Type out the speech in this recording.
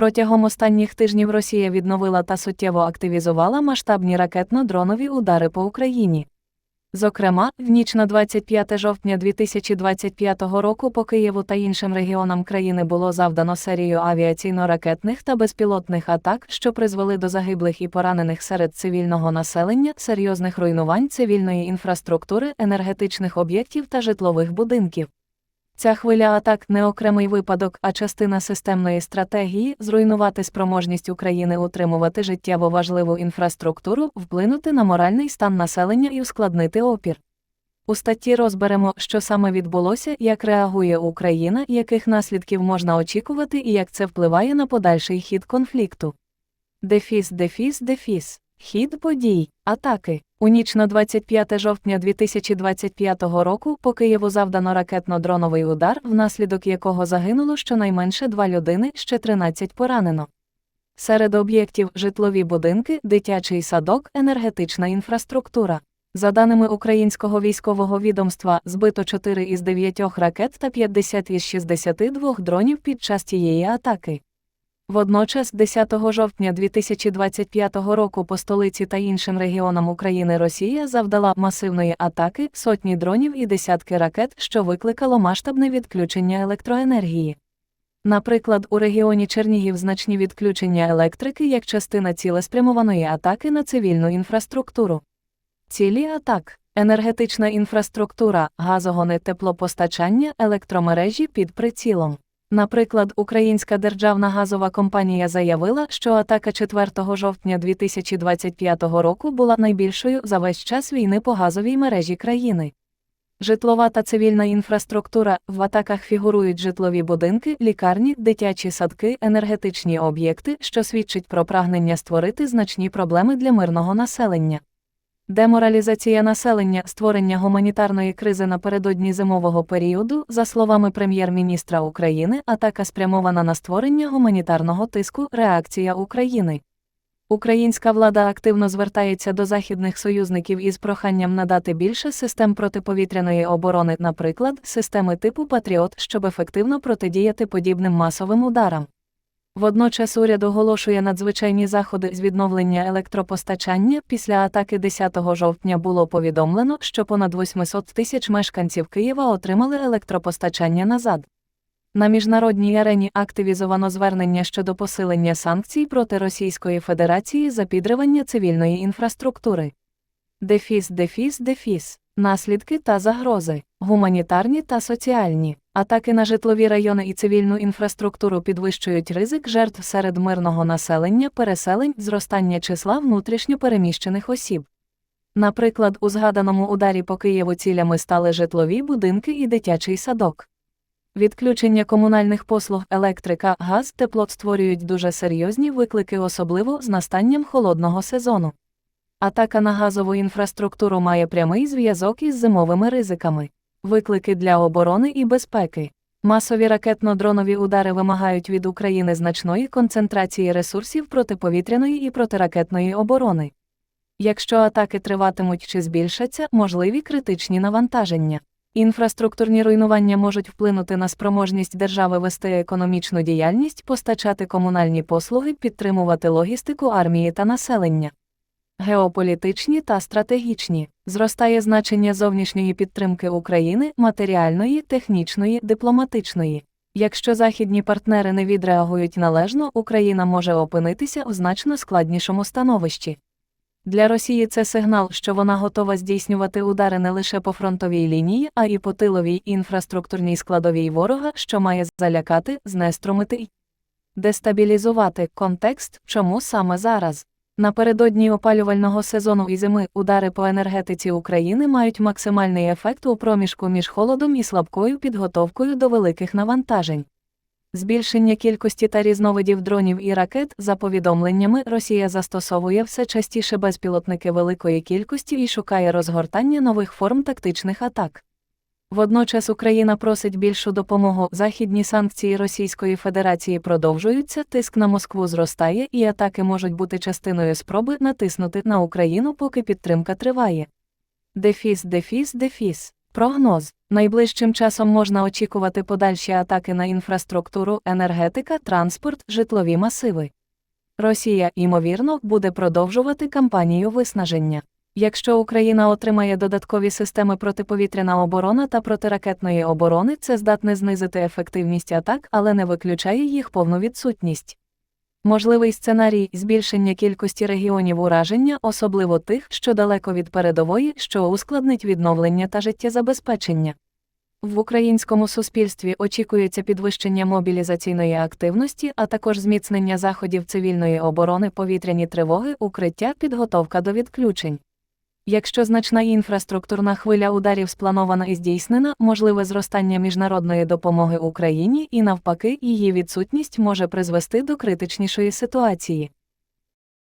Протягом останніх тижнів Росія відновила та суттєво активізувала масштабні ракетно-дронові удари по Україні. Зокрема, в ніч на 25 жовтня 2025 року по Києву та іншим регіонам країни було завдано серію авіаційно-ракетних та безпілотних атак, що призвели до загиблих і поранених серед цивільного населення, серйозних руйнувань цивільної інфраструктури, енергетичних об'єктів та житлових будинків. Ця хвиля атак не окремий випадок, а частина системної стратегії зруйнувати спроможність України утримувати життєво важливу інфраструктуру, вплинути на моральний стан населення і ускладнити опір. У статті розберемо, що саме відбулося, як реагує Україна, яких наслідків можна очікувати і як це впливає на подальший хід конфлікту. Дефіс, дефіс, дефіс. Хід подій, атаки. У ніч на 25 жовтня 2025 року по Києву завдано ракетно-дроновий удар, внаслідок якого загинуло щонайменше два людини, ще 13 поранено. Серед об'єктів житлові будинки, дитячий садок, енергетична інфраструктура. За даними українського військового відомства, збито 4 із 9 ракет та 50 із 62 дронів під час тієї атаки. Водночас, 10 жовтня 2025 року по столиці та іншим регіонам України Росія завдала масивної атаки, сотні дронів і десятки ракет, що викликало масштабне відключення електроенергії. Наприклад, у регіоні Чернігів значні відключення електрики як частина цілеспрямованої атаки на цивільну інфраструктуру. Цілі атак, енергетична інфраструктура, газогони теплопостачання, електромережі під прицілом. Наприклад, Українська державна газова компанія заявила, що атака 4 жовтня 2025 року була найбільшою за весь час війни по газовій мережі країни. Житлова та цивільна інфраструктура в атаках фігурують житлові будинки, лікарні, дитячі садки, енергетичні об'єкти, що свідчить про прагнення створити значні проблеми для мирного населення. Деморалізація населення, створення гуманітарної кризи напередодні зимового періоду, за словами прем'єр-міністра України, атака спрямована на створення гуманітарного тиску, реакція України. Українська влада активно звертається до західних союзників із проханням надати більше систем протиповітряної оборони, наприклад, системи типу Патріот, щоб ефективно протидіяти подібним масовим ударам. Водночас уряд оголошує надзвичайні заходи з відновлення електропостачання. Після атаки 10 жовтня було повідомлено, що понад 800 тисяч мешканців Києва отримали електропостачання назад. На міжнародній арені активізовано звернення щодо посилення санкцій проти Російської Федерації за підривання цивільної інфраструктури. Дефіс, дефіс, дефіс. Наслідки та загрози, гуманітарні та соціальні. Атаки на житлові райони і цивільну інфраструктуру підвищують ризик жертв серед мирного населення, переселень, зростання числа внутрішньо переміщених осіб. Наприклад, у згаданому ударі по Києву цілями стали житлові будинки і дитячий садок. Відключення комунальних послуг, електрика, газ, тепло створюють дуже серйозні виклики, особливо з настанням холодного сезону. Атака на газову інфраструктуру має прямий зв'язок із зимовими ризиками. Виклики для оборони і безпеки. Масові ракетно-дронові удари вимагають від України значної концентрації ресурсів протиповітряної і протиракетної оборони. Якщо атаки триватимуть чи збільшаться, можливі критичні навантаження. Інфраструктурні руйнування можуть вплинути на спроможність держави вести економічну діяльність, постачати комунальні послуги, підтримувати логістику армії та населення. Геополітичні та стратегічні зростає значення зовнішньої підтримки України, матеріальної, технічної, дипломатичної. Якщо західні партнери не відреагують належно, Україна може опинитися у значно складнішому становищі. Для Росії це сигнал, що вона готова здійснювати удари не лише по фронтовій лінії, а й по тиловій інфраструктурній складовій ворога, що має залякати, знеструмити і дестабілізувати контекст, чому саме зараз. Напередодні опалювального сезону і зими удари по енергетиці України мають максимальний ефект у проміжку між холодом і слабкою підготовкою до великих навантажень. Збільшення кількості та різновидів дронів і ракет, за повідомленнями, Росія застосовує все частіше безпілотники великої кількості і шукає розгортання нових форм тактичних атак. Водночас Україна просить більшу допомогу. Західні санкції Російської Федерації продовжуються, тиск на Москву зростає, і атаки можуть бути частиною спроби натиснути на Україну, поки підтримка триває. Дефіс, дефіс, дефіс. Прогноз найближчим часом можна очікувати подальші атаки на інфраструктуру, енергетика, транспорт, житлові масиви. Росія, ймовірно, буде продовжувати кампанію виснаження. Якщо Україна отримає додаткові системи протиповітряна оборона та протиракетної оборони, це здатне знизити ефективність атак, але не виключає їх повну відсутність. Можливий сценарій збільшення кількості регіонів ураження, особливо тих, що далеко від передової, що ускладнить відновлення та життєзабезпечення. В українському суспільстві очікується підвищення мобілізаційної активності, а також зміцнення заходів цивільної оборони, повітряні тривоги, укриття, підготовка до відключень. Якщо значна інфраструктурна хвиля ударів спланована і здійснена, можливе зростання міжнародної допомоги Україні і навпаки, її відсутність може призвести до критичнішої ситуації.